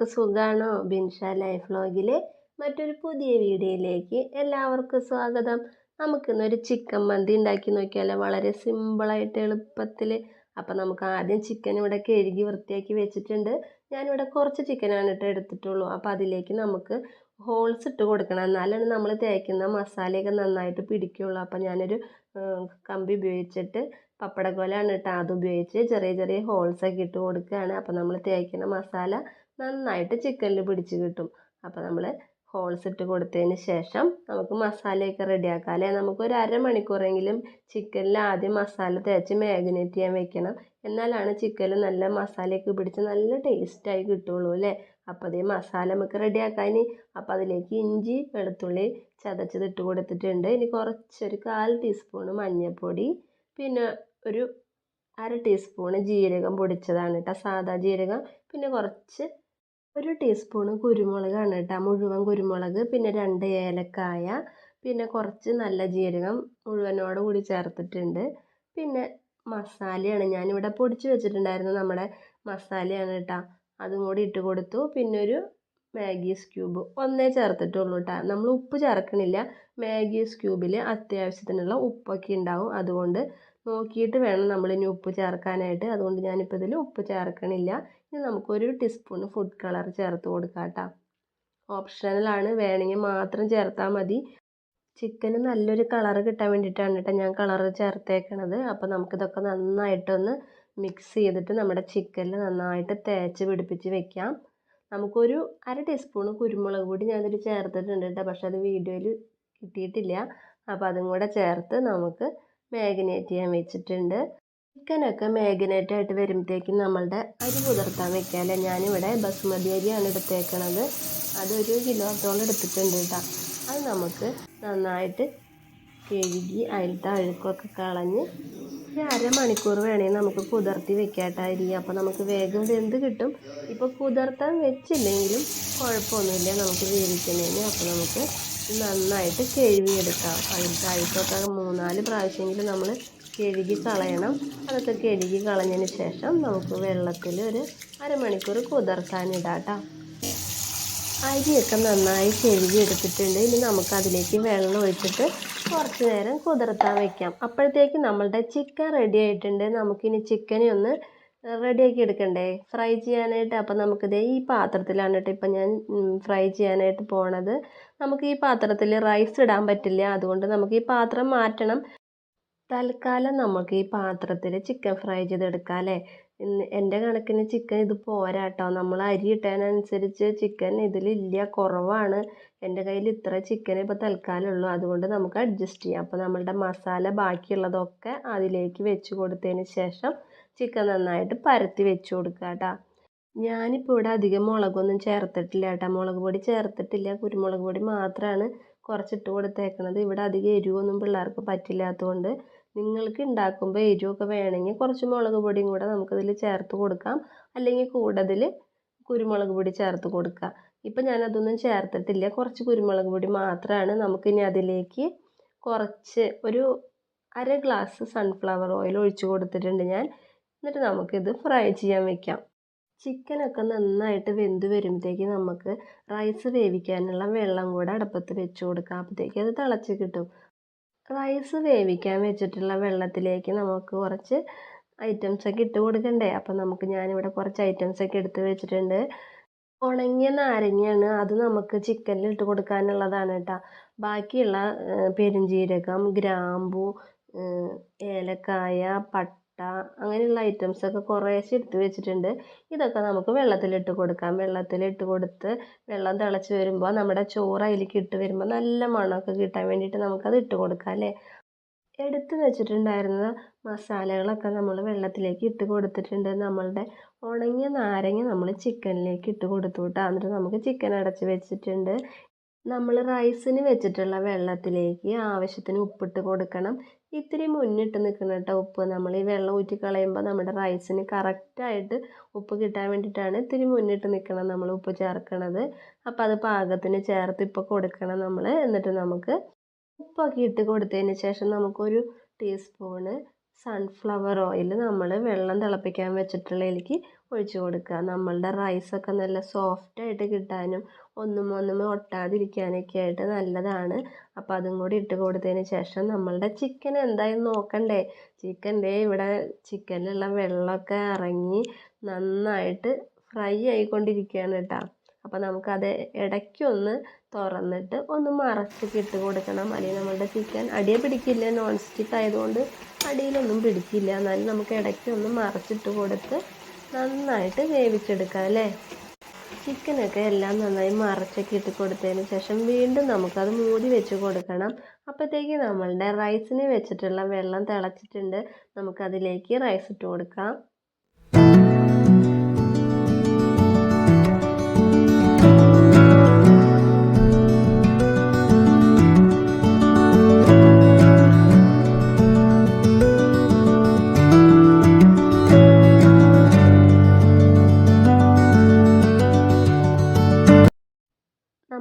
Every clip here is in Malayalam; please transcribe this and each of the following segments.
കൂട്ടുകാർക്ക് സുഖമാണോ ബിൻഷ ലൈഫ് വ്ലോഗിലെ മറ്റൊരു പുതിയ വീഡിയോയിലേക്ക് എല്ലാവർക്കും സ്വാഗതം. നമുക്കിന്നൊരു ചിക്കൻ മന്തി ഉണ്ടാക്കി നോക്കിയാലോ? വളരെ സിമ്പിളായിട്ട് എളുപ്പത്തിൽ അപ്പോൾ നമുക്ക് ആദ്യം ചിക്കൻ ഇവിടെ കഴുകി വൃത്തിയാക്കി വെച്ചിട്ടുണ്ട്. ഞാനിവിടെ കുറച്ച് ചിക്കനാണ് ഇട്ട് എടുത്തിട്ടുള്ളൂ. അപ്പോൾ അതിലേക്ക് നമുക്ക് ഹോൾസ് ഇട്ട് കൊടുക്കണം. എന്നാലാണ് നമ്മൾ തേക്കുന്ന മസാലയൊക്കെ നന്നായിട്ട് പിടിക്കുകയുള്ളൂ അപ്പോൾ ഞാനൊരു കമ്പി ഉപയോഗിച്ചിട്ട് പപ്പടക്കോലാണ് കേട്ടോ അത് ഉപയോഗിച്ച് ചെറിയ ചെറിയ ഹോൾസൊക്കെ ഇട്ട് കൊടുക്കുകയാണ്. അപ്പോൾ നമ്മൾ തേക്കുന്ന മസാല നന്നായിട്ട് ചിക്കനിൽ പിടിച്ച് കിട്ടും. അപ്പോൾ നമ്മൾ ഹോൾസ് ഇട്ട് കൊടുത്തതിന് ശേഷം നമുക്ക് മസാലയൊക്കെ റെഡിയാക്കാം അല്ലേ? നമുക്ക് ഒരു അരമണിക്കൂറെങ്കിലും ചിക്കനിൽ ആദ്യം മസാല തേച്ച് മാഗ്നേറ്റ് ചെയ്യാൻ വെക്കണം. എന്നാലാണ് ചിക്കനിൽ നല്ല മസാലയൊക്കെ പിടിച്ച് നല്ല ടേസ്റ്റായി കിട്ടുള്ളൂ അല്ലേ? അപ്പോൾ അതേ മസാല നമുക്ക് റെഡിയാക്കാൻ അപ്പോൾ അതിലേക്ക് ഇഞ്ചി വെളുത്തുള്ളി ചതച്ചത് ഇട്ട് കൊടുത്തിട്ടുണ്ട്. ഇനി കുറച്ചൊരു കാൽ ടീസ്പൂൺ മഞ്ഞൾപ്പൊടി പിന്നെ ഒരു അര ടീസ്പൂൺ ജീരകം പൊടിച്ചതാണ് കേട്ടോ സാധാ ജീരകം. പിന്നെ കുറച്ച് ഒരു ടീസ്പൂണ് കുരുമുളകാണ് കേട്ടോ. മുഴുവൻ കുരുമുളക് പിന്നെ രണ്ട് ഏലക്കായ പിന്നെ കുറച്ച് നല്ല ജീരകം മുഴുവനോട് കൂടി ചേർത്തിട്ടുണ്ട്. പിന്നെ മസാലയാണ്. ഞാനിവിടെ പൊടിച്ച് വെച്ചിട്ടുണ്ടായിരുന്നു നമ്മുടെ മസാലയാണ് കേട്ടോ. അതും കൂടി ഇട്ട് കൊടുത്തു. പിന്നെ ഒരു മാഗീസ് ക്യൂബ് ഒന്നേ ചേർത്തിട്ടുള്ളൂ കേട്ടോ. നമ്മൾ ഉപ്പ് ചേർക്കണില്ല. മാഗീസ് ക്യൂബിൽ അത്യാവശ്യത്തിനുള്ള ഉപ്പൊക്കെ ഉണ്ടാവും. അതുകൊണ്ട് നോക്കിയിട്ട് വേണം നമ്മളിനി ഉപ്പ് ചേർക്കാനായിട്ട്. അതുകൊണ്ട് ഞാനിപ്പോൾ ഇതിൽ ഉപ്പ് ചേർക്കണില്ല. ഇനി നമുക്കൊരു ടീസ്പൂൺ ഫുഡ് കളർ ചേർത്ത് കൊടുക്കാം കേട്ടോ. ഓപ്ഷണലാണ് വേണമെങ്കിൽ മാത്രം ചേർത്താൽ മതി. ചിക്കന് നല്ലൊരു കളർ കിട്ടാൻ വേണ്ടിയിട്ടാണ് കേട്ടോ ഞാൻ കളർ ചേർത്തേക്കണത്. അപ്പോൾ നമുക്കിതൊക്കെ നന്നായിട്ടൊന്ന് മിക്സ് ചെയ്തിട്ട് നമ്മുടെ ചിക്കനിൽ നന്നായിട്ട് തേച്ച് പിടിപ്പിച്ച് വെക്കാം. നമുക്കൊരു അര ടീസ്പൂൺ കുരുമുളക് പൊടി ഞാനതിൽ ചേർത്തിട്ടുണ്ട് കേട്ടോ. പക്ഷെ അത് വീഡിയോയിൽ കിട്ടിയിട്ടില്ല. അപ്പോൾ അതും കൂടെ ചേർത്ത് നമുക്ക് മാഗ്നേറ്റ് ചെയ്യാൻ വെച്ചിട്ടുണ്ട്. ചിക്കനൊക്കെ മാഗ്നേറ്റ് ആയിട്ട് വരുമ്പോഴത്തേക്കും നമ്മളുടെ അരി കുതിർത്താൻ വെക്കാമല്ലേ ഞാനിവിടെ ബസുമതി അരിയാണ് എടുത്തേക്കണത്. അതൊരു കിലോത്തോളം എടുത്തിട്ടുണ്ട് കേട്ടോ. അത് നമുക്ക് നന്നായിട്ട് കഴുകി അതിലത്തെ അഴുക്കൊക്കെ കളഞ്ഞ് ഒരു അരമണിക്കൂർ വേണമെങ്കിൽ നമുക്ക് കുതിർത്തി വെക്കാട്ടോ അരി. അപ്പോൾ നമുക്ക് വേഗം വെന്ത് കിട്ടും? ഇപ്പോൾ കുതിർത്താൻ വെച്ചില്ലെങ്കിലും കുഴപ്പമൊന്നുമില്ല നമുക്ക് വേവിക്കുന്നതിന്. അപ്പോൾ നമുക്ക് നന്നായിട്ട് കഴുകിയെടുക്കാം. അതിന്റെ അഴുക്കൊക്കെ മൂന്നാൽ പ്രാവശ്യമെങ്കിലും നമ്മൾ കഴുകി കളയണം. അതൊക്കെ കഴുകി കളഞ്ഞതിന് ശേഷം നമുക്ക് വെള്ളത്തിൽ ഒരു അരമണിക്കൂർ കുതിർക്കാനിടാം അരിയൊക്കെ നന്നായി കഴുകി എടുത്തിട്ടുണ്ട് ഇനി നമുക്കതിലേക്ക് വെള്ളം ഒഴിച്ചിട്ട് കുറച്ച് നേരം കുതിർത്താൻ വെക്കാം. അപ്പോഴത്തേക്ക് നമ്മളുടെ ചിക്കൻ റെഡി ആയിട്ടുണ്ട്. നമുക്കിനി ചിക്കനെ ഒന്ന് റെഡിയാക്കി എടുക്കണ്ടേ? ഫ്രൈ ചെയ്യാനായിട്ട്. അപ്പം നമുക്കിത് ഈ പാത്രത്തിലാണ് കേട്ടോ ഇപ്പം ഞാൻ ഫ്രൈ ചെയ്യാനായിട്ട് പോണത്. നമുക്ക് ഈ പാത്രത്തിൽ റൈസ് ഇടാൻ പറ്റില്ല. അതുകൊണ്ട് നമുക്ക് ഈ പാത്രം മാറ്റണം. തൽക്കാലം നമുക്ക് ഈ പാത്രത്തിൽ ചിക്കൻ ഫ്രൈ ചെയ്തെടുക്കാം അല്ലേ? എന്റെ കണക്കിന് ചിക്കൻ ഇത് പോരാട്ടോ നമ്മൾ അരി ഇട്ടതിനനുസരിച്ച് ചിക്കൻ ഇതിലില്ല കുറവാണ്. എന്റെ കയ്യിൽ ഇത്ര ചിക്കൻ ഇപ്പോൾ തൽക്കാലം ഉള്ളൂ. അതുകൊണ്ട് നമുക്ക് അഡ്ജസ്റ്റ് ചെയ്യാം. അപ്പോൾ നമ്മളുടെ മസാല ബാക്കിയുള്ളതൊക്കെ അതിലേക്ക് വെച്ച് കൊടുത്തതിന് ശേഷം ചിക്കൻ നന്നായിട്ട് പരത്തി വെച്ച് കൊടുക്കുക കേട്ടോ ഞാനിപ്പോൾ ഇവിടെ അധികം മുളകൊന്നും ചേർത്തിട്ടില്ല കേട്ടോ. മുളക് പൊടി ചേർത്തിട്ടില്ല. കുരുമുളക് പൊടി മാത്രമാണ് കുറച്ചിട്ട് കൊടുത്തേക്കണത്. ഇവിടെ അധികം എരിവൊന്നും പിള്ളേർക്ക് പറ്റില്ലാത്തതുകൊണ്ട് നിങ്ങൾക്ക് ഉണ്ടാക്കുമ്പോൾ എരിവൊക്കെ വേണമെങ്കിൽ കുറച്ച് മുളക് പൊടിയും കൂടെ നമുക്കതിൽ ചേർത്ത് കൊടുക്കാം. അല്ലെങ്കിൽ കൂടുതൽ കുരുമുളക് പൊടി ചേർത്ത് കൊടുക്കുക. ഇപ്പം ഞാനതൊന്നും ചേർത്തിട്ടില്ല. കുറച്ച് കുരുമുളക് പൊടി മാത്രമാണ് നമുക്കിനി അതിലേക്ക് കുറച്ച് ഒരു അര ഗ്ലാസ് സൺഫ്ലവർ ഓയിൽ ഒഴിച്ച് കൊടുത്തിട്ടുണ്ട് ഞാൻ. എന്നിട്ട് നമുക്കിത് ഫ്രൈ ചെയ്യാൻ വെക്കാം. ചിക്കനൊക്കെ നന്നായിട്ട് വെന്ത് വരുമ്പോഴത്തേക്ക് നമുക്ക് റൈസ് വേവിക്കാനുള്ള വെള്ളം കൂടെ അടുപ്പത്ത് വെച്ച് കൊടുക്കാം. അപ്പോഴത്തേക്ക് അത് തിളച്ച് കിട്ടും. റൈസ് വേവിക്കാൻ വെച്ചിട്ടുള്ള വെള്ളത്തിലേക്ക് നമുക്ക് കുറച്ച് ഐറ്റംസ് ഒക്കെ ഇട്ട് കൊടുക്കണ്ടേ? അപ്പം നമുക്ക് ഞാനിവിടെ കുറച്ച് ഐറ്റംസ് ഒക്കെ എടുത്ത് വെച്ചിട്ടുണ്ട്. ഉണങ്ങിയ നാരങ്ങയാണ് അത് നമുക്ക് ചിക്കനിൽ ഇട്ട് കൊടുക്കാനുള്ളതാണ് കേട്ടോ. ബാക്കിയുള്ള പെരുംജീരകം ഗ്രാമ്പു ഏലക്കായ പട്ട അങ്ങനെയുള്ള ഐറ്റംസൊക്കെ കുറേശ്ശെ എടുത്ത് വെച്ചിട്ടുണ്ട്. ഇതൊക്കെ നമുക്ക് വെള്ളത്തിലിട്ട് കൊടുക്കാം. വെള്ളത്തിലിട്ട് കൊടുത്ത് വെള്ളം തിളച്ച് വരുമ്പോൾ നമ്മുടെ ചോറ് അതിലേക്ക് ഇട്ട് വരുമ്പോൾ നല്ല മണമൊക്കെ കിട്ടാൻ വേണ്ടിയിട്ട് നമുക്കത് ഇട്ട് കൊടുക്കാം അല്ലേ? എടുത്ത് വെച്ചിട്ടുണ്ടായിരുന്ന മസാലകളൊക്കെ നമ്മൾ വെള്ളത്തിലേക്ക് ഇട്ട് കൊടുത്തിട്ടുണ്ട്. നമ്മളുടെ ഉണങ്ങിയ നാരങ്ങ നമ്മൾ ചിക്കനിലേക്ക് ഇട്ട് കൊടുത്തു കേട്ടോ. എന്നിട്ട് നമുക്ക് ചിക്കൻ അടച്ച് വെച്ചിട്ടുണ്ട്. നമ്മൾ റൈസിന് വെച്ചിട്ടുള്ള വെള്ളത്തിലേക്ക് ആവശ്യത്തിന് ഉപ്പിട്ട് കൊടുക്കണം. ഇത്തിരി മുന്നിട്ട് നിൽക്കണം കേട്ടോ ഉപ്പ്. നമ്മൾ ഈ വെള്ളം ഊറ്റി കളയുമ്പോൾ നമ്മുടെ റൈസിന് കറക്റ്റായിട്ട് ഉപ്പ് കിട്ടാൻ വേണ്ടിയിട്ടാണ് ഇത്തിരി മുന്നിട്ട് നിൽക്കണം നമ്മൾ ഉപ്പ് ചേർക്കണത്. അപ്പോൾ അത് പാകത്തിന് ചേർത്ത് ഇപ്പോൾ കൊടുക്കണം നമ്മൾ. എന്നിട്ട് നമുക്ക് ഉപ്പൊക്കെ ഇട്ട് കൊടുത്തതിന് ശേഷം നമുക്കൊരു ടീസ്പൂണ് സൺഫ്ലവർ ഓയിൽ നമ്മൾ വെള്ളം തിളപ്പിക്കാൻ വെച്ചിട്ടുള്ളതിലേക്ക് ഒഴിച്ച് കൊടുക്കുക. നമ്മളുടെ റൈസൊക്കെ നല്ല സോഫ്റ്റായിട്ട് കിട്ടാനും ഒന്നും ഒന്നും ഒട്ടാതിരിക്കാനൊക്കെ ആയിട്ട് നല്ലതാണ്. അപ്പോൾ അതും കൂടി ഇട്ട് കൊടുത്തതിന് ശേഷം നമ്മളുടെ ചിക്കൻ എന്തായാലും നോക്കണ്ടേ? ചിക്കന്റെ ഇവിടെ ചിക്കനിലുള്ള വെള്ളമൊക്കെ ഇറങ്ങി നന്നായിട്ട് ഫ്രൈ ആയിക്കൊണ്ടിരിക്കുകയാണ് കേട്ടോ. അപ്പോൾ നമുക്കത് ഇടയ്ക്കൊന്ന് തുറന്നിട്ട് ഒന്ന് മറച്ചൊക്കെ ഇട്ട് കൊടുക്കണം. അല്ലെങ്കിൽ നമ്മളുടെ ചിക്കൻ അടിയെ പിടിക്കില്ല. നോൺ സ്റ്റിക്ക് ആയതുകൊണ്ട് അടിയിലൊന്നും പിടിക്കില്ല. എന്നാലും നമുക്ക് ഇടയ്ക്ക് ഒന്ന് മറച്ചിട്ട് കൊടുത്ത് നന്നായിട്ട് വേവിച്ചെടുക്കാം അല്ലേ? ചിക്കനൊക്കെ എല്ലാം നന്നായി മറച്ചൊക്കെ ഇട്ട് കൊടുത്തതിന് ശേഷം വീണ്ടും നമുക്കത് മൂടി വെച്ച് കൊടുക്കണം. അപ്പോഴത്തേക്ക് നമ്മളുടെ റൈസിന് വെച്ചിട്ടുള്ള വെള്ളം തിളച്ചിട്ടുണ്ട്. നമുക്കതിലേക്ക് റൈസ് ഇട്ട് കൊടുക്കാം.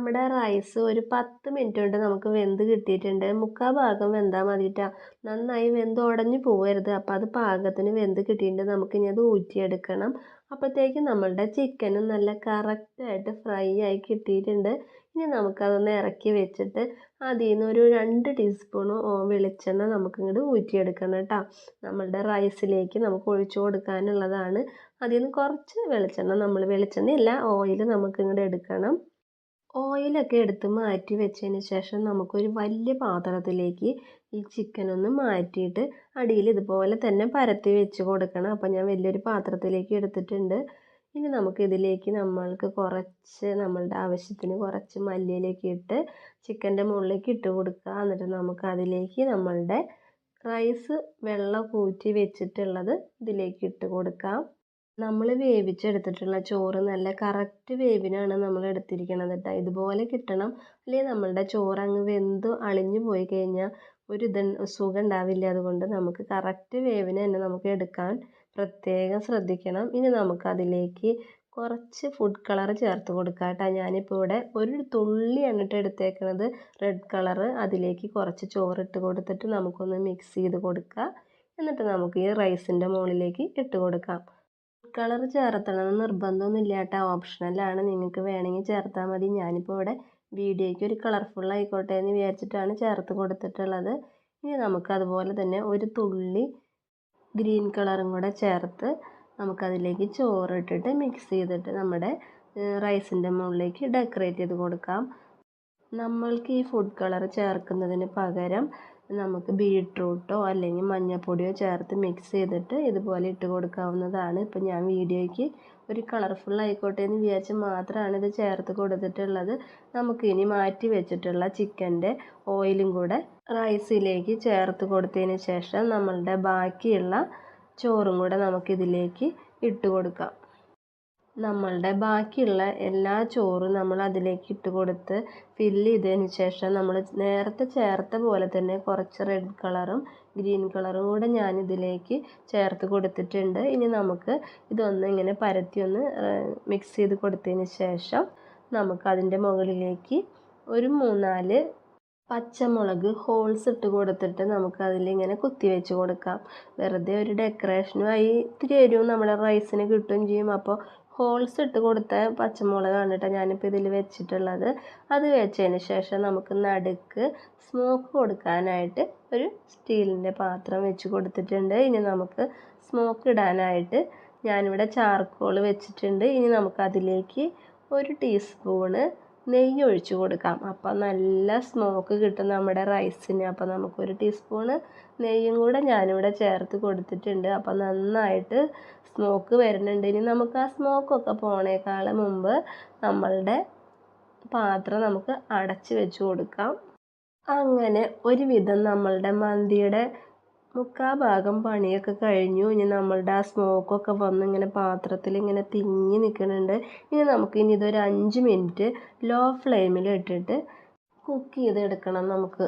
നമ്മുടെ റൈസ് ഒരു പത്ത് മിനിറ്റ് കൊണ്ട് നമുക്ക് വെന്ത് കിട്ടിയിട്ടുണ്ട്. മുക്കാൽ ഭാഗം വെന്താൽ മതിട്ടാ. നന്നായി വെന്ത് ഉടഞ്ഞു പോകരുത് അപ്പോൾ അത് പാകത്തിന് വെന്ത് കിട്ടിയിട്ടുണ്ട്. നമുക്കിനി അത് ഊറ്റിയെടുക്കണം. അപ്പോഴത്തേക്കും നമ്മളുടെ ചിക്കനും നല്ല കറക്റ്റായിട്ട് ഫ്രൈ ആയി കിട്ടിയിട്ടുണ്ട്. ഇനി നമുക്കതൊന്ന് ഇറക്കി വെച്ചിട്ട് അതിൽ നിന്ന് ഒരു രണ്ട് ടീസ്പൂൺ വെളിച്ചെണ്ണ നമുക്കിങ്ങോട്ട് ഊറ്റിയെടുക്കണം കേട്ടോ. നമ്മളുടെ റൈസിലേക്ക് നമുക്ക് ഒഴിച്ചു കൊടുക്കാനുള്ളതാണ്. അതിൽ നിന്ന് കുറച്ച് വെളിച്ചെണ്ണ നമ്മൾ വെളിച്ചെണ്ണ ഓയിൽ നമുക്കിങ്ങോട്ട് എടുക്കണം. ഓയിലൊക്കെ എടുത്ത് മാറ്റി വെച്ചതിന് ശേഷം നമുക്കൊരു വലിയ പാത്രത്തിലേക്ക് ഈ ചിക്കൻ ഒന്ന് മാറ്റിയിട്ട് അടിയിൽ ഇതുപോലെ തന്നെ പരത്തി വെച്ച് കൊടുക്കണം. അപ്പോൾ ഞാൻ വലിയൊരു പാത്രത്തിലേക്ക് എടുത്തിട്ടുണ്ട്. ഇനി നമുക്ക് ഇതിലേക്ക് നമ്മൾക്ക് കുറച്ച് നമ്മളുടെ ആവശ്യത്തിന് കുറച്ച് മല്ലിയിലേക്ക് ഇട്ട് ചിക്കന്റെ മുകളിലേക്ക് ഇട്ട് കൊടുക്കുക. എന്നിട്ട് നമുക്ക് അതിലേക്ക് നമ്മളുടെ റൈസ് വെള്ളം കൂറ്റി വെച്ചിട്ടുള്ളത് ഇതിലേക്ക് ഇട്ട് കൊടുക്കാം. നമ്മൾ വേവിച്ചെടുത്തിട്ടുള്ള ചോറ് നല്ല കറക്റ്റ് വേവിനാണ് നമ്മൾ എടുത്തിരിക്കുന്നത് കേട്ടോ ഇതുപോലെ കിട്ടണം. അല്ലെങ്കിൽ നമ്മളുടെ ചോറ് അങ്ങ് വെന്ത് അളിഞ്ഞു പോയി കഴിഞ്ഞാൽ ഒരു ഇത് സുഖം ഉണ്ടാവില്ല അതുകൊണ്ട് നമുക്ക് കറക്റ്റ് വേവിന് തന്നെ നമുക്ക് എടുക്കാൻ പ്രത്യേകം ശ്രദ്ധിക്കണം. ഇനി നമുക്ക് അതിലേക്ക് കുറച്ച് ഫുഡ് കളർ ചേർത്ത് കൊടുക്കാം കേട്ടോ ഞാനിപ്പോൾ ഇവിടെ ഒരു തുള്ളി എണ്ണിട്ട് എടുത്തേക്കുന്നത് റെഡ് കളറ് അതിലേക്ക് കുറച്ച് ചോറിട്ട് കൊടുത്തിട്ട് നമുക്കൊന്ന് മിക്സ് ചെയ്ത് കൊടുക്കുക എന്നിട്ട് നമുക്ക് ഈ റൈസിന്റെ മുകളിലേക്ക് ഇട്ട് കൊടുക്കാം. കളർ ചേർത്തണമെന്ന് നിർബന്ധമൊന്നുമില്ല കേട്ടോ ഓപ്ഷണലാണ് നിങ്ങൾക്ക് വേണമെങ്കിൽ ചേർത്താൽ മതി. ഞാനിപ്പോൾ ഇവിടെ വീഡിയോയ്ക്ക് ഒരു കളർഫുൾ ആയിക്കോട്ടെ എന്ന് വിചാരിച്ചിട്ടാണ് ചേർത്ത് കൊടുത്തിട്ടുള്ളത്. ഇനി നമുക്ക് അതുപോലെ തന്നെ ഒരു തുള്ളി ഗ്രീൻ കളറും കൂടെ ചേർത്ത് നമുക്കതിലേക്ക് ചോറിട്ടിട്ട് മിക്സ് ചെയ്തിട്ട് നമ്മുടെ റൈസിന്റെ മുകളിലേക്ക് ഡെക്കറേറ്റ് ചെയ്ത് കൊടുക്കാം. നമ്മൾക്ക് ഈ ഫുഡ് കളർ ചേർക്കുന്നതിന് പകരം നമുക്ക് ബീട്രൂട്ടോ അല്ലെങ്കിൽ മഞ്ഞൾപ്പൊടിയോ ചേർത്ത് മിക്സ് ചെയ്തിട്ട് ഇതുപോലെ ഇട്ട് കൊടുക്കാവുന്നതാണ്. ഇപ്പം ഞാൻ വീഡിയോയ്ക്ക് ഒരു കളർഫുൾ ആയിക്കോട്ടെ എന്ന് വിചാരിച്ച് മാത്രമാണ് ഇത് ചേർത്ത് കൊടുത്തിട്ടുള്ളത്. നമുക്ക് ഇനി മാറ്റി വെച്ചിട്ടുള്ള ചിക്കന്റെ ഓയിലും കൂടെ റൈസിലേക്ക് ചേർത്ത് കൊടുത്തതിന് ശേഷം നമ്മളുടെ ബാക്കിയുള്ള ചോറും കൂടെ നമുക്കിതിലേക്ക് ഇട്ട് കൊടുക്കാം. നമ്മളുടെ ബാക്കിയുള്ള എല്ലാ ചോറും നമ്മൾ അതിലേക്ക് ഇട്ട് കൊടുത്ത് ഫില്ല് ചെയ്തതിന് ശേഷം നമ്മൾ നേരത്തെ ചേർത്ത പോലെ തന്നെ കുറച്ച് റെഡ് കളറും ഗ്രീൻ കളറും കൂടെ ഞാൻ ഇതിലേക്ക് ചേർത്ത് കൊടുത്തിട്ടുണ്ട്. ഇനി നമുക്ക് ഇതൊന്ന് ഇങ്ങനെ പരത്തി ഒന്ന് മിക്സ് ചെയ്ത് കൊടുത്തതിന് ശേഷം നമുക്ക് അതിന്റെ മുകളിലേക്ക് ഒരു മൂന്നാൽ പച്ചമുളക് ഹോൾസ് ഇട്ട് കൊടുത്തിട്ട് നമുക്ക് അതിലിങ്ങനെ കുത്തി വെച്ച് കൊടുക്കാം. വെറുതെ ഒരു ഡെക്കറേഷനുമായി ഇത്തിരി എരിവും നമ്മുടെ റൈസിന് കിട്ടുകയും ചെയ്യും. അപ്പോൾ ഹോൾസ് ഇട്ട് കൊടുത്ത പച്ചമുളകാണ് കേട്ടോ ഞാനിപ്പോൾ ഇതിൽ വെച്ചിട്ടുള്ളത്. അത് വെച്ചതിന് ശേഷം നമുക്ക് നടുക്ക് സ്മോക്ക് കൊടുക്കാനായിട്ട് ഒരു സ്റ്റീലിന്റെ പാത്രം വെച്ച് കൊടുത്തിട്ടുണ്ട്. ഇനി നമുക്ക് സ്മോക്ക് ഇടാനായിട്ട് ഞാനിവിടെ ചാർക്കോൾ വെച്ചിട്ടുണ്ട്. ഇനി നമുക്ക് അതിലേക്ക് ഒരു ടീസ്പൂണ് നെയ്യ് ഒഴിച്ചു കൊടുക്കാം. അപ്പം നല്ല സ്മോക്ക് കിട്ടും നമ്മുടെ റൈസിന് അപ്പം നമുക്കൊരു ടീസ്പൂണ് നെയ്യും കൂടെ ഞാനിവിടെ ചേർത്ത് കൊടുത്തിട്ടുണ്ട്. അപ്പം നന്നായിട്ട് സ്മോക്ക് വരുന്നുണ്ട്. ഇനി നമുക്ക് ആ സ്മോക്കൊക്കെ പോണേക്കാൾ മുമ്പ് നമ്മളുടെ പാത്രം നമുക്ക് അടച്ച് വെച്ച് കൊടുക്കാം. അങ്ങനെ ഒരുവിധം നമ്മളുടെ മന്തിയുടെ മുക്കാൽ ഭാഗം പണിയൊക്കെ കഴിഞ്ഞു. ഇനി നമ്മളുടെ ആ സ്മോക്കൊക്കെ വന്ന് ഇങ്ങനെ പാത്രത്തിൽ ഇങ്ങനെ തിങ്ങി നിൽക്കുന്നുണ്ട് ഇനി നമുക്ക് ഇനി ഇതൊരു അഞ്ച് മിനിറ്റ് ലോ ഫ്ലെയിമിൽ ഇട്ടിട്ട് കുക്ക് ചെയ്തെടുക്കണം നമുക്ക്.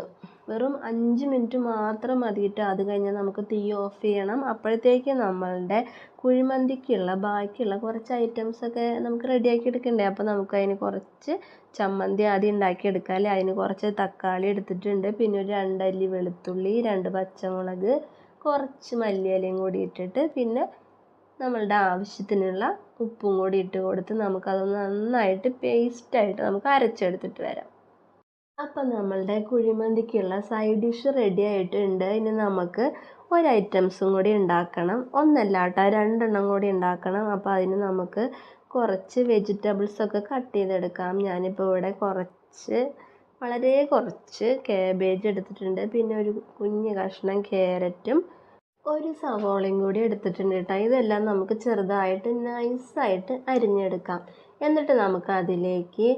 വെറും അഞ്ച് മിനിറ്റ് മാത്രം മതിയിട്ട് അത് കഴിഞ്ഞാൽ നമുക്ക് തീ ഓഫ് ചെയ്യണം. അപ്പോഴത്തേക്ക് നമ്മളുടെ കുഴിമന്തിക്കുള്ള ബാക്കിയുള്ള കുറച്ച് ഐറ്റംസൊക്കെ നമുക്ക് റെഡിയാക്കി എടുക്കണ്ടേ? അപ്പോൾ നമുക്ക് അതിന് കുറച്ച് ചമ്മന്തി ആദ്യം ഉണ്ടാക്കിയെടുക്കാം അല്ലേ? അതിന് കുറച്ച് തക്കാളി എടുത്തിട്ടുണ്ട്. പിന്നെ ഒരു രണ്ടല്ലി വെളുത്തുള്ളി രണ്ട് പച്ചമുളക് കുറച്ച് മല്ലിയിലയും കൂടി ഇട്ടിട്ട് പിന്നെ നമ്മളുടെ ആവശ്യത്തിനുള്ള ഉപ്പും കൂടി ഇട്ട് കൊടുത്ത് നമുക്കത് നന്നായിട്ട് പേസ്റ്റായിട്ട് നമുക്ക് അരച്ചെടുത്തിട്ട് വരാം. അപ്പം നമ്മളുടെ കുഴിമന്തിക്കുള്ള സൈഡ് ഡിഷ് റെഡി ആയിട്ടുണ്ട്. ഇനി നമുക്ക് ഒരു ഐറ്റംസും കൂടി ഉണ്ടാക്കണം. ഒന്നല്ല കേട്ടോ രണ്ടെണ്ണം കൂടി ഉണ്ടാക്കണം. അപ്പോൾ അതിന് നമുക്ക് കുറച്ച് വെജിറ്റബിൾസൊക്കെ കട്ട് ചെയ്തെടുക്കാം. ഞാനിപ്പോൾ ഇവിടെ കുറച്ച് വളരെ കുറച്ച് കാബേജ് എടുത്തിട്ടുണ്ട്. പിന്നെ ഒരു കുഞ്ഞ് കഷ്ണം ക്യാരറ്റും ഒരു സവോളയും കൂടി എടുത്തിട്ടുണ്ട് കേട്ടോ. ഇതെല്ലാം നമുക്ക് ചെറുതായിട്ട് നൈസായിട്ട് അരിഞ്ഞെടുക്കാം. എന്നിട്ട് നമുക്ക് അതിലേക്ക്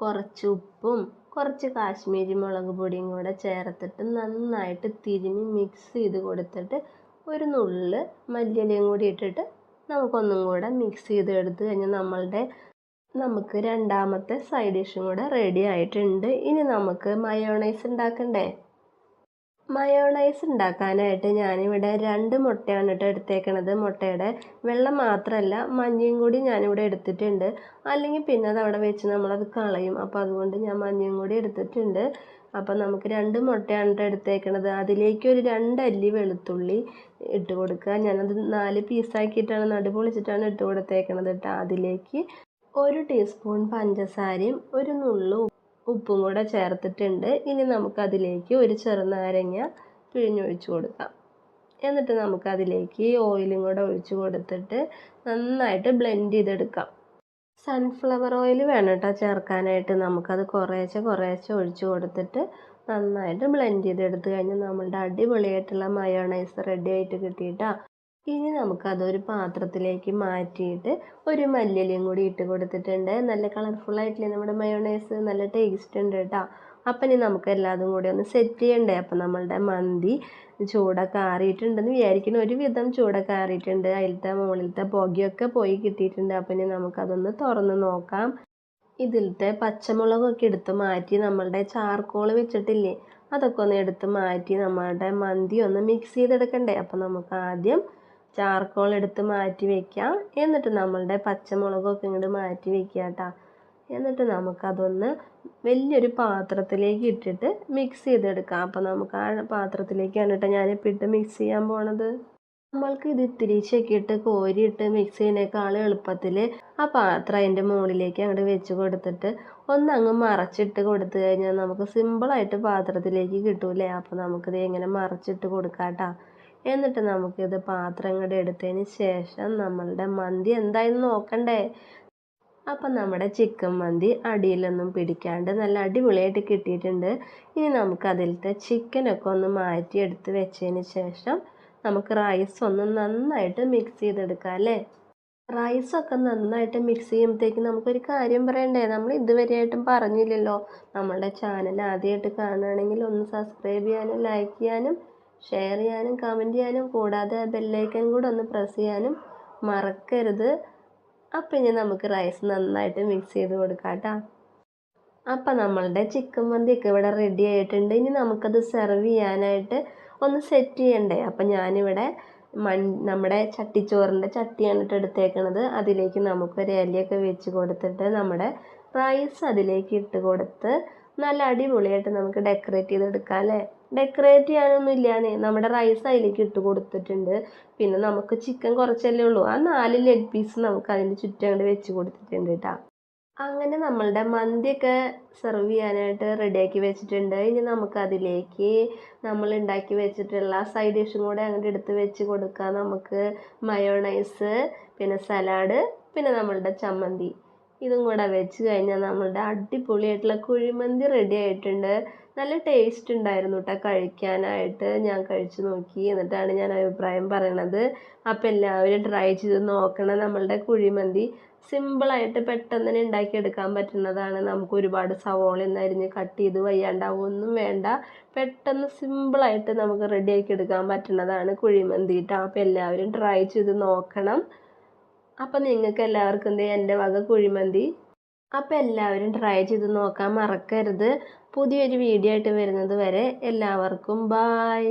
കുറച്ച് ഉപ്പും കുറച്ച് കാശ്മീരി മുളക് പൊടിയും കൂടെ ചേർത്തിട്ട് നന്നായിട്ട് തിരുമ്മി മിക്സ് ചെയ്ത് കൊടുത്തിട്ട് ഒരു നുള്ള് മല്ലിയിലയും കൂടി ഇട്ടിട്ട് നമുക്കൊന്നും കൂടെ മിക്സ് ചെയ്ത് എടുത്ത് കഴിഞ്ഞാൽ നമ്മളുടെ നമുക്ക് രണ്ടാമത്തെ സൈഡ് ഡിഷും കൂടെ റെഡി ആയിട്ടുണ്ട്. ഇനി നമുക്ക് മയോണൈസ് ഉണ്ടാക്കണ്ടേ? മയോണൈസ് ഉണ്ടാക്കാനായിട്ട് ഞാനിവിടെ രണ്ട് മുട്ടയാണ് കേട്ടോ എടുത്തേക്കണത്. മുട്ടയുടെ വെള്ളം മാത്രമല്ല മഞ്ഞയും കൂടി ഞാനിവിടെ എടുത്തിട്ടുണ്ട്. അല്ലെങ്കിൽ പിന്നെ അത് അവിടെ വെച്ച് നമ്മളത് കളയും. അപ്പോൾ അതുകൊണ്ട് ഞാൻ മഞ്ഞയും കൂടി എടുത്തിട്ടുണ്ട്. അപ്പോൾ നമുക്ക് രണ്ട് മുട്ടയാണ് കേട്ടോ എടുത്തേക്കണത്. അതിലേക്ക് ഒരു രണ്ട് അല്ലി വെളുത്തുള്ളി ഇട്ട് കൊടുക്കുക. ഞാനത് നാല് പീസാക്കിയിട്ടാണ് നടു പൊളിച്ചിട്ടാണ് ഇട്ട് കൊടുത്തേക്കണത് കേട്ടോ. അതിലേക്ക് ഒരു ടീസ്പൂൺ പഞ്ചസാരയും ഒരു നുള്ളു ഉപ്പും കൂടെ ചേർത്തിട്ടുണ്ട്. ഇനി നമുക്കതിലേക്ക് ഒരു ചെറുനാരങ്ങ പിഴിഞ്ഞൊഴിച്ച് കൊടുക്കാം. എന്നിട്ട് നമുക്കതിലേക്ക് ഓയിലും കൂടെ ഒഴിച്ച് കൊടുത്തിട്ട് നന്നായിട്ട് ബ്ലെൻഡ് ചെയ്തെടുക്കാം. സൺഫ്ലവർ ഓയിൽ വേണം കേട്ടോ ചേർക്കാനായിട്ട്. നമുക്കത് കുറേശ്ശെ കുറേശ്ശെ ഒഴിച്ച് കൊടുത്തിട്ട് നന്നായിട്ട് ബ്ലെൻഡ് ചെയ്തെടുത്ത് കഴിഞ്ഞാൽ നമ്മളുടെ അടിപൊളിയായിട്ടുള്ള മയോണൈസ് റെഡി ആയിട്ട് കിട്ടിയിട്ടാ. ഇനി നമുക്ക് നമുക്കതൊരു പാത്രത്തിലേക്ക് മാറ്റിയിട്ട് ഒരു മല്ലിയിലയും കൂടി ഇട്ട് കൊടുത്തിട്ടുണ്ട്. നല്ല കളർഫുൾ ആയിട്ടില്ലേ നമ്മുടെ മയോണൈസ് നല്ല ടേസ്റ്റ് ഉണ്ട് കേട്ടോ. അപ്പം ഇനി നമുക്ക് എല്ലാതും കൂടി ഒന്ന് സെറ്റ് ചെയ്യണ്ടേ? അപ്പം നമ്മളുടെ മന്തി ചൂടൊക്കെ ആറിയിട്ടുണ്ടെന്ന് വിചാരിക്കണം ഒരുവിധം ചൂടൊക്കെ ആറിയിട്ടുണ്ട്. അതിലത്തെ മുകളിലത്തെ പുകയൊക്കെ പോയി കിട്ടിയിട്ടുണ്ട്. അപ്പം ഇനി നമുക്കതൊന്ന് തുറന്ന് നോക്കാം. ഇതിലത്തെ പച്ചമുളകൊക്കെ എടുത്ത് മാറ്റി നമ്മളുടെ ചാർക്കോൾ വെച്ചിട്ടില്ലേ? അതൊക്കെ ഒന്ന് എടുത്ത് മാറ്റി നമ്മളുടെ മന്തി ഒന്ന് മിക്സ് ചെയ്തെടുക്കണ്ടേ? അപ്പം നമുക്ക് ആദ്യം ചാർക്കോൾ എടുത്ത് മാറ്റി വെക്കാം. എന്നിട്ട് നമ്മളുടെ പച്ചമുളകൊക്കെ ഇങ്ങോട്ട് മാറ്റി വയ്ക്കുക കേട്ടോ എന്നിട്ട് നമുക്കതൊന്ന് വലിയൊരു പാത്രത്തിലേക്ക് ഇട്ടിട്ട് മിക്സ് ചെയ്തെടുക്കാം. അപ്പോൾ നമുക്ക് ആ പാത്രത്തിലേക്കാണ് കേട്ടോ ഞാനിപ്പോൾ ഇട്ട് മിക്സ് ചെയ്യാൻ പോണത്. നമ്മൾക്ക് ഇത് ഇത്തിരിച്ചൊക്കെ ഇട്ട് കോരിയിട്ട് മിക്സ് ചെയ്യുന്നേക്കാൾ എളുപ്പത്തിൽ ആ പാത്രം അതിന്റെ മുകളിലേക്ക് അങ്ങോട്ട് വെച്ച് കൊടുത്തിട്ട് ഒന്ന് അങ്ങ് മറച്ചിട്ട് കൊടുത്തു കഴിഞ്ഞാൽ നമുക്ക് സിമ്പിളായിട്ട് പാത്രത്തിലേക്ക് കിട്ടൂലേ? അപ്പോൾ നമുക്കിത് എങ്ങനെ മറച്ചിട്ട് കൊടുക്കാം കേട്ടോ എന്നിട്ട് നമുക്കിത് പാത്രം കൂടെ എടുത്തതിന് ശേഷം നമ്മളുടെ മന്തി എന്തായെന്ന് നോക്കണ്ടേ? അപ്പം നമ്മുടെ ചിക്കൻ മന്തി അടിയിലൊന്നും പിടിക്കാണ്ട് നല്ല അടിപൊളിയായിട്ട് കിട്ടിയിട്ടുണ്ട്. ഇനി നമുക്ക് അതിലത്തെ ചിക്കനൊക്കെ ഒന്ന് മാറ്റി എടുത്ത് വെച്ചതിന് ശേഷം നമുക്ക് റൈസ് ഒന്ന് നന്നായിട്ട് മിക്സ് ചെയ്തെടുക്കാം അല്ലേ? റൈസൊക്കെ നന്നായിട്ട് മിക്സ് ചെയ്യുമ്പോഴത്തേക്ക് നമുക്കൊരു കാര്യം പറയണ്ടേ? നമ്മൾ ഇതുവരെയായിട്ടും പറഞ്ഞില്ലല്ലോ. നമ്മളുടെ ചാനൽ ആദ്യമായിട്ട് കാണുകയാണെങ്കിൽ ഒന്ന് സബ്സ്ക്രൈബ് ചെയ്യാനും ലൈക്ക് ചെയ്യാനും ഷെയർ ചെയ്യാനും കമന്റ് ചെയ്യാനും കൂടാതെ ബെല്ലൈക്കൻ കൂടെ ഒന്ന് പ്രസ് ചെയ്യാനും മറക്കരുത്. അപ്പം ഇനി നമുക്ക് റൈസ് നന്നായിട്ട് മിക്സ് ചെയ്ത് കൊടുക്കാം കേട്ടോ അപ്പം നമ്മളുടെ ചിക്കൻ മന്തിയൊക്കെ ഇവിടെ റെഡി ആയിട്ടുണ്ട്. ഇനി നമുക്കത് സെർവ് ചെയ്യാനായിട്ട് ഒന്ന് സെറ്റ് ചെയ്യണ്ടേ? അപ്പം ഞാനിവിടെ മൺ നമ്മുടെ ചട്ടിച്ചോറിന്റെ ചട്ടിയാണ് ഇട്ട് എടുത്തേക്കണത്. അതിലേക്ക് നമുക്കൊരു ഇലയൊക്കെ വെച്ച് കൊടുത്തിട്ട് നമ്മുടെ റൈസ് അതിലേക്ക് ഇട്ട് കൊടുത്ത് നല്ല അടിപൊളിയായിട്ട് നമുക്ക് ഡെക്കറേറ്റ് ചെയ്തെടുക്കാം അല്ലേ? ഡെക്കറേറ്റ് ചെയ്യാനൊന്നും ഇല്ലാന്നേ നമ്മുടെ റൈസ് അതിലേക്ക് ഇട്ട് കൊടുത്തിട്ടുണ്ട്. പിന്നെ നമുക്ക് ചിക്കൻ കുറച്ചല്ലേ ഉള്ളൂ. ആ നാല് ലെഗ് പീസ് നമുക്ക് അതിന്റെ ചുറ്റും അങ്ങോട്ട് വെച്ച് കൊടുത്തിട്ടുണ്ട് കേട്ടോ അങ്ങനെ നമ്മളുടെ മന്തിയൊക്കെ സെർവ് ചെയ്യാനായിട്ട് റെഡിയാക്കി വെച്ചിട്ടുണ്ട്. ഇനി നമുക്ക് അതിലേക്ക് നമ്മൾ ഉണ്ടാക്കി വെച്ചിട്ടുള്ള സൈഡ് ഡിഷും കൂടെ അങ്ങോട്ട് എടുത്ത് വെച്ച് കൊടുക്കാം. നമുക്ക് മയോണൈസ് പിന്നെ സലാഡ് പിന്നെ നമ്മളുടെ ചമ്മന്തി. ഇതും കൂടെ വെച്ച് കഴിഞ്ഞാൽ നമ്മളുടെ അടിപൊളിയായിട്ടുള്ള കുഴിമന്തി റെഡി ആയിട്ടുണ്ട്. നല്ല ടേസ്റ്റ് ഉണ്ടായിരുന്നു കേട്ടോ കഴിക്കാനായിട്ട്. ഞാൻ കഴിച്ചു നോക്കി. എന്നിട്ടാണ് ഞാൻ അഭിപ്രായം പറയണത്. അപ്പോൾ എല്ലാവരും ട്രൈ ചെയ്ത് നോക്കണം. നമ്മളുടെ കുഴിമന്തി സിമ്പിളായിട്ട് പെട്ടെന്ന് തന്നെ ഉണ്ടാക്കിയെടുക്കാൻ പറ്റുന്നതാണ്. നമുക്ക് ഒരുപാട് സവോള അരിഞ്ഞ് കട്ട് ചെയ്ത് വയ്യാണ്ടാവും. ഒന്നും വേണ്ട. പെട്ടെന്ന് സിമ്പിളായിട്ട് നമുക്ക് റെഡിയാക്കി എടുക്കാൻ പറ്റുന്നതാണ് കുഴിമന്തി കേട്ടോ അപ്പോൾ എല്ലാവരും ട്രൈ ചെയ്ത് നോക്കണം. അപ്പം നിങ്ങൾക്ക് എല്ലാവർക്കും എന്തേ എന്റെ വക കുഴിമന്തി. അപ്പം എല്ലാവരും ട്രൈ ചെയ്ത് നോക്കാൻ മറക്കരുത്. പുതിയൊരു വീഡിയോ ആയിട്ട് വരുന്നത് വരെ എല്ലാവർക്കും ബായ്